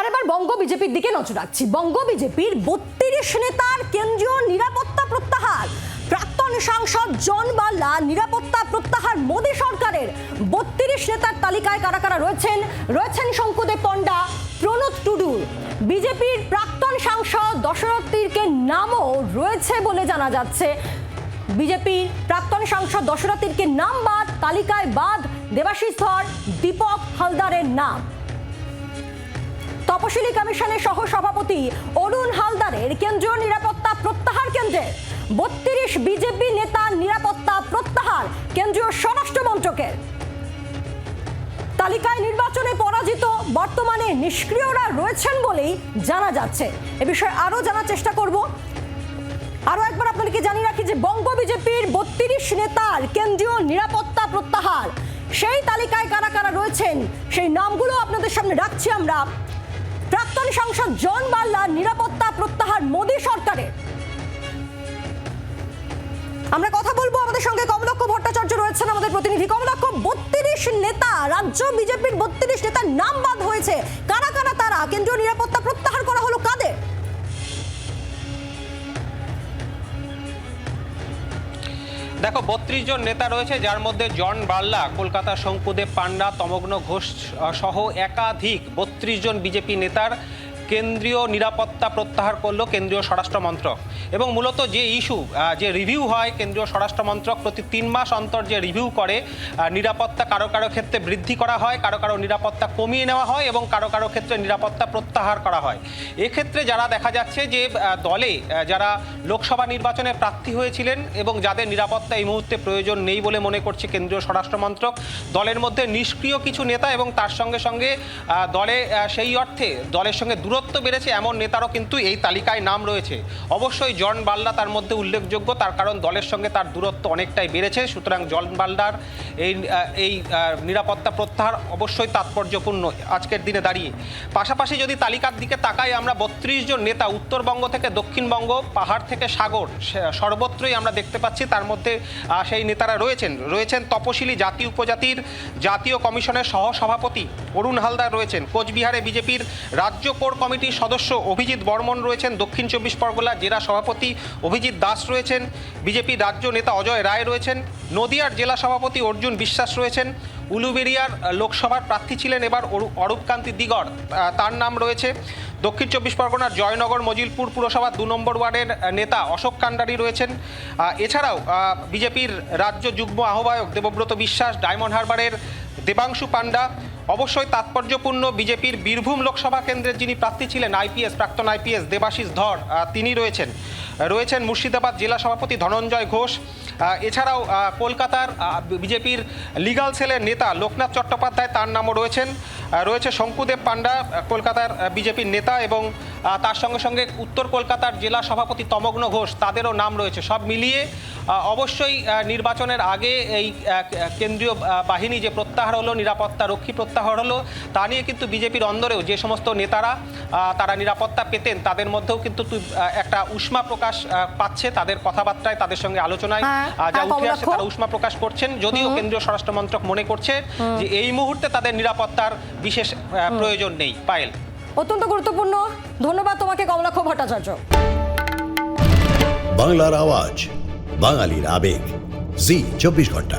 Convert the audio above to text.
আর এবার বঙ্গ বিজেপির দিকে নজর রাখছি। বঙ্গ বিজেপির বত্রিশ নেতার কেন্দ্রীয় নিরাপত্তা প্রত্যাহার। প্রাক্তন সাংসদ জন বাল্লা নিরাপত্তা প্রত্যাহার মোদী সরকারের বত্রিশ নেতার তালিকায় কারা কারা রয়েছেন? রয়েছেন শঙ্কুদেব পণ্ডা প্রণোদ টুডু। বিজেপির প্রাক্তন সাংসদ দশরথ তীরকে নামও রয়েছে বলে জানা যাচ্ছে। বিজেপির প্রাক্তন সাংসদ দশরথ তীরকে নাম বাদ, তালিকায় বাদ দেবাশিস ধর, দীপক হালদারের নাম। তপশিলি কমিশনের সহ সভাপতি অরুণ হালদারের কেন্দ্রীয় নিরাপত্তা প্রত্যাহার কেন্দ্রে বত্রিশ বিজেপি নেতার নিরাপত্তা প্রত্যাহার কেন্দ্রীয় স্বরাষ্ট্র মন্ত্রকের। তালিকায় নির্বাচনে পরাজিত, বর্তমানে নিষ্ক্রিয়রা রয়েছেন বলেই জানা যাচ্ছে। এ বিষয়ে আরও জানার চেষ্টা করব। আরও একবার আপনাদেরকে জানিয়ে রাখি যে বঙ্গ বিজেপির বত্রিশ নেতার কেন্দ্রীয় নিরাপত্তা প্রত্যাহার, সেই তালিকায় কারা কারা রয়েছেন সেই নামগুলো আপনাদের সামনে রাখছি আমরা। প্রাক্তন সাংসদ জন বাল্লা নিরাপত্তা প্রত্যাহার মোদী সরকারের। আমরা কথা বলব আমাদের সঙ্গে কমলক্ষ ভট্টাচার্য রয়েছেন, আমাদের প্রতিনিধি। কমলক্ষ, বত্রিশ নেতা, রাজ্য বিজেপির বত্রিশ নেতার নাম বাদ হয়েছে। কারা কারা, তারা? কেন্দ্রীয় নিরাপত্তা প্রত্যাহার করা হলো কাদের? দেখো, বত্রিশ জন নেতা রয়েছে, যার মধ্যে জন বার্লা, কলকাতা শঙ্কুদেব পান্ডা, তমগ্ন ঘোষ সহ একাধিক বত্রিশ জন বিজেপি নেতার কেন্দ্রীয় নিরাপত্তা প্রত্যাহার করল কেন্দ্রীয় স্বরাষ্ট্র মন্ত্রক। এবং মূলত যে ইস্যু যে রিভিউ হয় কেন্দ্রীয় স্বরাষ্ট্র মন্ত্রক প্রতি তিন মাস অন্তর যে রিভিউ করে নিরাপত্তা কারও কারও ক্ষেত্রে বৃদ্ধি করা হয়, কারও কারও নিরাপত্তা কমিয়ে নেওয়া হয় এবং কারও কারও ক্ষেত্রে নিরাপত্তা প্রত্যাহার করা হয়। এক্ষেত্রে যারা দেখা যাচ্ছে যে দলে যারা লোকসভা নির্বাচনে প্রার্থী হয়েছিলেন এবং যাদের নিরাপত্তা এই মুহূর্তে প্রয়োজন নেই বলে মনে করছে কেন্দ্রীয় স্বরাষ্ট্র মন্ত্রক, দলের মধ্যে নিষ্ক্রিয় কিছু নেতা এবং তার সঙ্গে সঙ্গে দলে সেই অর্থে দলের সঙ্গে দূরত্ব বেড়েছে এমন নেতারও কিন্তু এই তালিকায় নাম রয়েছে। অবশ্যই জন বাল্লা তার মধ্যে উল্লেখযোগ্য, তার কারণ দলের সঙ্গে তার দূরত্ব অনেকটাই বেড়েছে। সুতরাং জন বাল্লার এই এই নিরাপত্তা প্রত্যাহার অবশ্যই তাৎপর্যপূর্ণ আজকের দিনে দাঁড়িয়ে। পাশাপাশি যদি তালিকার দিকে তাকাই, আমরা বত্রিশ জন নেতা উত্তরবঙ্গ থেকে দক্ষিণবঙ্গ, পাহাড় থেকে সাগর সর্বত্রই আমরা দেখতে পাচ্ছি, তার মধ্যে সেই নেতারা রয়েছেন। রয়েছেন তপশিলি জাতি উপজাতির জাতীয় কমিশনের সহ সভাপতি অরুণ হালদার রয়েছেন। কোচবিহারে বিজেপির রাজ্য কোর কমিটির সদস্য অভিজিৎ বর্মন রয়েছেন। দক্ষিণ চব্বিশ পরগনা জেলা সভাপতি অভিজিৎ দাস রয়েছেন, বিজেপি রাজ্য নেতা অজয় রায় রয়েছেন, নদিয়ার জেলা সভাপতি অর্জুন বিশ্বাস রয়েছেন উলুবেরিয়ার লোকসভার প্রার্থী ছিলেন এবার অরূপকান্তি দিগর তার নাম রয়েছে। দক্ষিণ চব্বিশ পরগনার জয়নগর মজিলপুর পুরসভার দু নম্বর ওয়ার্ডের নেতা অশোক কান্ডারি রয়েছেন। এছাড়াও বিজেপির রাজ্য যুগ্ম আহ্বায়ক দেবব্রত বিশ্বাস, ডায়মন্ড হারবারের দেবাংশু পান্ডা অবশ্যই তাৎপর্যপূর্ণ বিজেপির বীরভূম লোকসভা কেন্দ্রের যিনি প্রার্থী ছিলেন আইপিএস, প্রাক্তন আইপিএস দেবাশিস ধর তিনি রয়েছেন। রয়েছেন মুর্শিদাবাদ জেলা সভাপতি ধনঞ্জয় ঘোষ। এছাড়াও কলকাতার বিজেপির লিগাল সেলের নেতা লোকনাথ চট্টোপাধ্যায়, তার নামও রয়েছেন। রয়েছে শঙ্কুদেব পান্ডা কলকাতার বিজেপির নেতা এবং তার সঙ্গে সঙ্গে উত্তর কলকাতার জেলা সভাপতি তমগ্ন ঘোষ তাদেরও নাম রয়েছে। সব মিলিয়ে অবশ্যই নির্বাচনের আগে এই কেন্দ্রীয় বাহিনী যে প্রত্যাহার হলো নিরাপত্তা রক্ষী প্রত্যাহার হলো তা নিয়ে কিন্তু বিজেপির অন্দরেও যে সমস্ত নেতারা তারা নিরাপত্তা পেতেন তাদের মধ্যেও কিন্তু একটা উষ্মা প্রকাশ পাচ্ছে তাদের কথাবার্তায় তাদের সঙ্গে আলোচনায়। হ্যাঁ, যা হ্যাঁ, উঠে আসছে তারা উষ্মা প্রকাশ করছেন যদিও কেন্দ্রীয় স্বরাষ্ট্র মন্ত্রক মনে করছে যে এই মুহূর্তে তাদের নিরাপত্তার বিশেষ প্রয়োজন নেই পায়েল। অত্যন্ত গুরুত্বপূর্ণ। ধন্যবাদ তোমাকে কমলাক্ষ ভট্টাচার্য। বাংলার আওয়াজ বাঙালির আবেগ। জি চব্বিশ ঘণ্টা।